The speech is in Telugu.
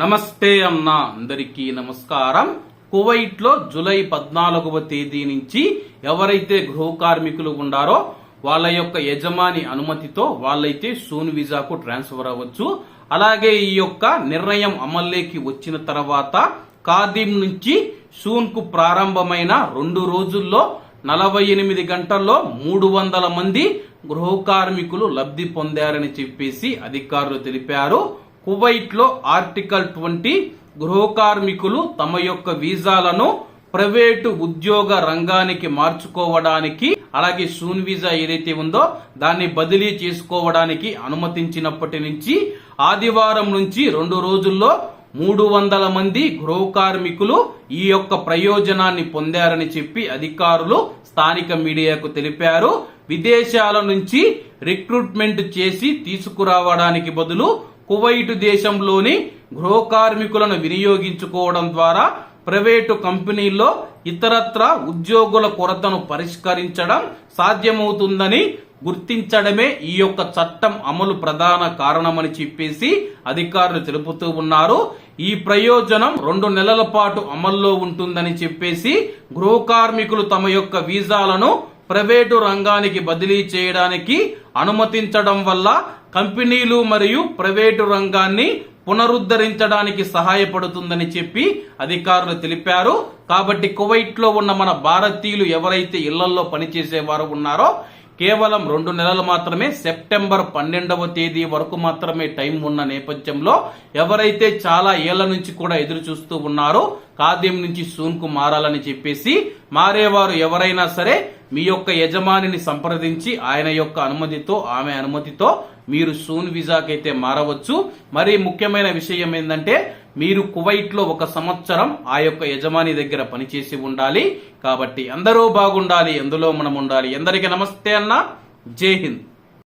నమస్తే అన్న అందరికీ నమస్కారం. కువైట్లో జూలై పద్నాలుగవ తేదీ నుంచి ఎవరైతే గృహ కార్మికులు ఉండారో వాళ్ళ యొక్క యజమాని అనుమతితో వాళ్ళైతే సూన్ వీసాకు ట్రాన్స్ఫర్ అవ్వచ్చు. అలాగే ఈ యొక్క నిర్ణయం అమల్లోకి వచ్చిన తర్వాత ఖాదీం నుంచి సూన్కు ప్రారంభమైన రెండు రోజుల్లో నలభై ఎనిమిది గంటల్లో మూడు వందల మంది గృహ కార్మికులు లబ్ధి పొందారని చెప్పేసి అధికారులు తెలిపారు. కువైట్లో ఆర్టికల్ ట్వంటీ గృహ కార్మికులు తమ యొక్క వీసాలను ప్రైవేటు ఉద్యోగ రంగానికి మార్చుకోవడానికి అలాగే సూన్ వీసా ఏదైతే ఉందో దాన్ని బదిలీ చేసుకోవడానికి అనుమతించినప్పటి నుంచి ఆదివారం నుంచి రెండు రోజుల్లో మూడు వందల మంది గృహ కార్మికులు ఈ యొక్క ప్రయోజనాన్ని పొందారని చెప్పి అధికారులు స్థానిక మీడియాకు తెలిపారు. విదేశాల నుంచి రిక్రూట్మెంట్ చేసి తీసుకురావడానికి బదులు కువైట్ దేశంలోని గృహ కార్మికులను వినియోగించుకోవడం ద్వారా ప్రైవేటు కంపెనీల్లో ఇతరత్ర ఉద్యోగుల కొరతను పరిష్కరించడం సాధ్యమవుతుందని గుర్తించడమే ఈ యొక్క చట్టం అమలు ప్రధాన కారణమని చెప్పేసి అధికారులు తెలుపుతూ ఉన్నారు. ఈ ప్రయోజనం రెండు నెలల పాటు అమల్లో ఉంటుందని చెప్పేసి గృహ కార్మికులు తమ యొక్క వీసాలను ప్రైవేటు రంగానికి బదిలీ చేయడానికి అనుమతించడం వల్ల కంపెనీలు మరియు ప్రైవేటు రంగాన్ని పునరుద్ధరించడానికి సహాయపడుతుందని చెప్పి అధికారులు తెలిపారు. కాబట్టి కువైట్లో ఉన్న మన భారతీయులు ఎవరైతే ఇళ్ళలో పనిచేసేవారు ఉన్నారో కేవలం రెండు నెలలు మాత్రమే సెప్టెంబర్ పన్నెండవ తేదీ వరకు మాత్రమే టైం ఉన్న నేపథ్యంలో ఎవరైతే చాలా ఏళ్ళ నుంచి కూడా ఎదురు చూస్తూ ఉన్నారో ఖాద్యం నుంచి సూన్కు మారాలని చెప్పేసి మారేవారు ఎవరైనా సరే మీ యొక్క యజమానిని సంప్రదించి ఆయన యొక్క అనుమతితో ఆమె అనుమతితో మీరు సూన్ వీజాకైతే మారవచ్చు. మరి ముఖ్యమైన విషయం ఏంటంటే మీరు కువైట్లో ఒక సంవత్సరం ఆ యొక్క యజమాని దగ్గర పనిచేసి ఉండాలి. కాబట్టి అందరూ బాగుండాలి ఎందులో మనం ఉండాలి. ఎందరికీ నమస్తే అన్న. జై హింద్.